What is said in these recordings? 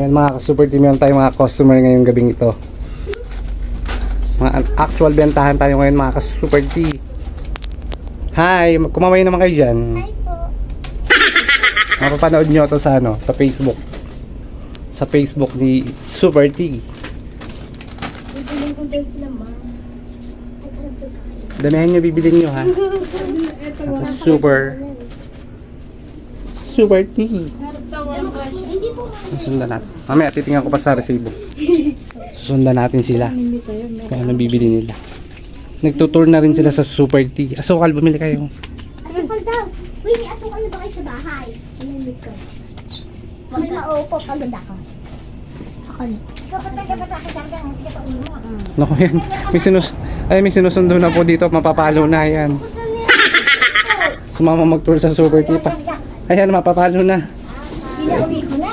Ayan mga ka-super team, meron tayong mga customer ngayong gabing ito. Mga actual bentahan tayo ngayon mga ka-super team. Hi, kumamay naman kayo dyan. Hi po. Mapapanood nyo to sa ano, sa Facebook. Sa Facebook ni Super T. Ma'am. Damihan nyo bibilin nyo ha. Super. Super T. Hindi po. Susundan natin. Mamaya titingnan ko pa sa resibo. Susundan natin sila. Kaya ano bibili nila. Nagtutour na rin sila sa Super T. Asukal, bumili kayo. Asukal daw. Uy, may asukal na ba kayo sa bahay? Pinamit ko. Huwag ka maupo pagod ako. Ako na. Naku yan. May, sinus ay, may sinusundo na po dito. Mapapalo na yan. Sumama mag-tour sa Super T pa. Ayan, mapapalo na. Pinauwi ko na.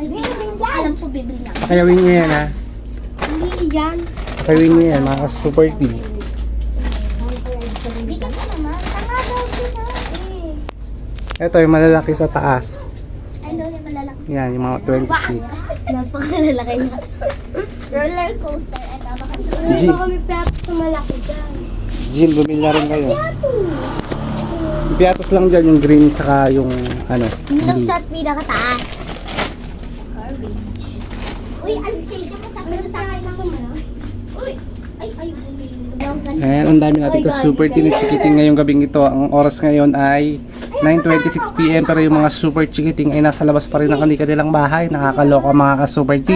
Hindi. Alam ko bibili na. Pakayawin yan ha. Hindi yan. Pakayawin nyo yan, mga Super T. Hindi ka pa naman. Tanga daw sila. Eh. Ito yung malalaki sa taas. Daw yung malalaki. Yan, yung mga 26. Napakalalaki niya. Roller coaster. Ito, baka G. kami pepo sa malaki dyan. Jill, bumili na rin kayo. Ito. Piatos lang dyan, yung green tsaka yung ano. Yung blue. sa pinakataas. Uy, ang stage mo sa sa akin ng Uy, ay, ay, ay. Ayan, ang dami natin ka super tinichikiting ngayong gabing ito. Ang oras ngayon ay 9.26pm pero yung mga super chikiting ay nasa labas pa rin ng kanilang bahay. Nakakaloka mga ka-super T.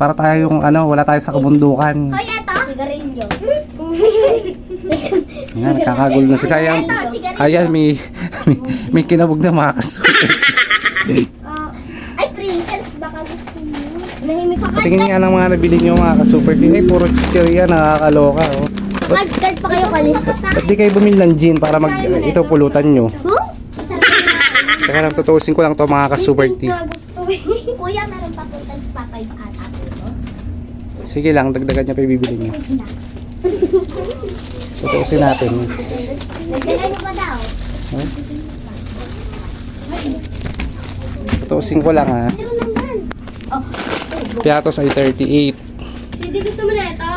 Para tayo yung ano, wala tayo sa kabundukan. Ayan, nakakagulo na sila. Ayan, ayan may, may, may kinabog na mga. Ah, ay, princess, baka gusto mo. Nahimik ka. Patingin nga ng mga nabili nyo mga ka-super T. Ay, puro chichirya, nakakaloka. Oh. Ba't, Card pa kayo kalit. ba't di kayo bumili ng gin para mag, ito pulutan nyo? Huh? Teka lang, tutuusin ko lang to mga ka-super T. gusto Kuya, meron pa po tayo pa 5 ata. Sige lang, dagdagan niya pa yung bibili. Nagdala pa daw. Huh? Tutuusin ko lang ha. Oh, Piatos ay 38 hindi gusto mo na ito?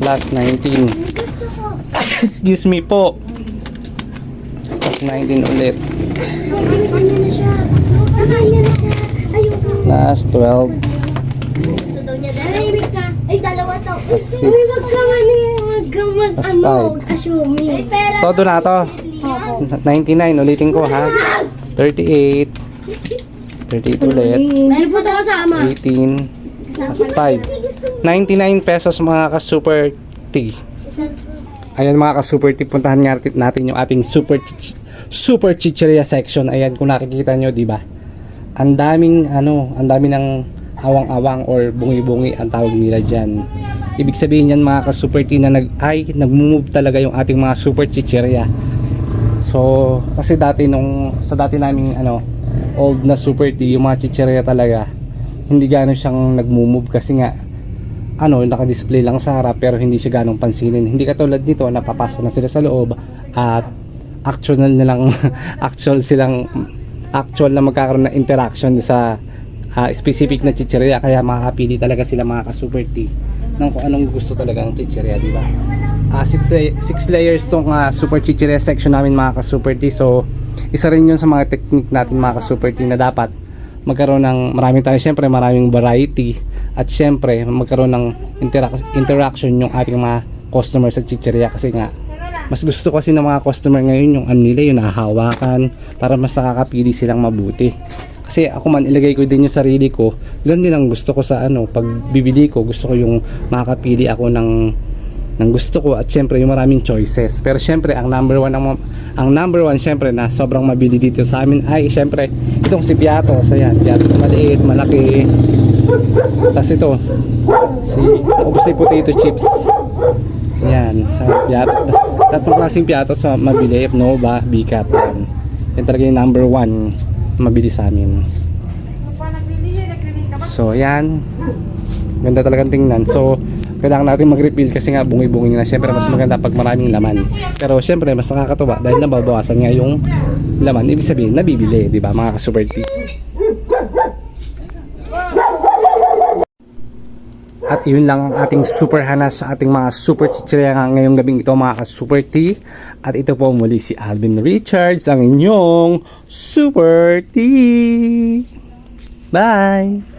Plus 19. Gusto ko. Excuse me po. Plus 19 ulit. Kanya na siya. Kanya na siya. Ayoko. Plus 12. Gusto daw niya dahil. Nahimik ka. Ay, dalawa to. Plus 6. Huwag ka man Huwag ka mag Plus ano. Assuming. Todo na to. Opo. 99. Ulitin ko ha. 38. 38 ulit. Hindi po kasama. 18. Plus 5. 99 pesos mga ka-super T. Ayan mga ka-super tip, puntahan nga natin- natin yung ating super super chicheria section. Ayan kung nakikita nyo, di ba? Ang daming ano, ang dami ng awang-awang or bungi-bungi ang tawag nila diyan. Ibig sabihin yan mga ka-super T na nag ay nagmo-move talaga yung ating mga super chicheria. So, kasi dati nung sa dati naming ano, old na super T, yung mga chicheria talaga hindi gano'n siyang nagmo-move kasi nga ano, naka-display lang sa harap pero hindi siya ganong pansinin. Hindi katulad dito, napapasok na sila sa loob at actual na nilang actual silang actual na magkakaroon ng interaction sa ah, specific na chicheria kaya makakapili talaga sila mga ka-super T ng kung anong gusto talaga ng chicheria, di ba? Ah, six, six layers tong ah, super chicheria section namin mga ka-super T. So, isa rin yun sa mga technique natin mga ka-super T na dapat magkaroon ng maraming tayo syempre maraming variety at syempre magkaroon ng interac- interaction yung ating mga customer sa chicheria kasi nga mas gusto kasi ng mga customer ngayon yung ano nila yung nahahawakan para mas nakakapili silang mabuti kasi ako man ilagay ko din yung sarili ko. Ganun din ang gusto ko sa ano pag bibili ko. Gusto ko yung makakapili ako ng ng gusto ko. At syempre yung maraming choices. Pero syempre ang number one ang, ang number one syempre na sobrang mabili dito sa amin ay syempre itong si Piatos ayan Piatos maliit malaki. Tapos ito si obviously potato chips. Yan sa Piatos tatlong klaseng Piatos sa mabili Nova, Bicat yan. Yan talaga yung number one mabili sa amin so yan ganda talagang tingnan so kailangan natin mag-refill kasi nga bungi-bungi na. Siyempre, mas maganda pag maraming laman. Pero siyempre, mas nakakatuwa dahil nababawasan nga yung laman. Ibig sabihin, nabibili, di ba mga ka-super T? At yun lang ang ating super hanas sa ating mga super chichirya nga ngayong gabing ito mga ka-super T. At ito po muli si Alvin Richards, ang inyong super T. Bye!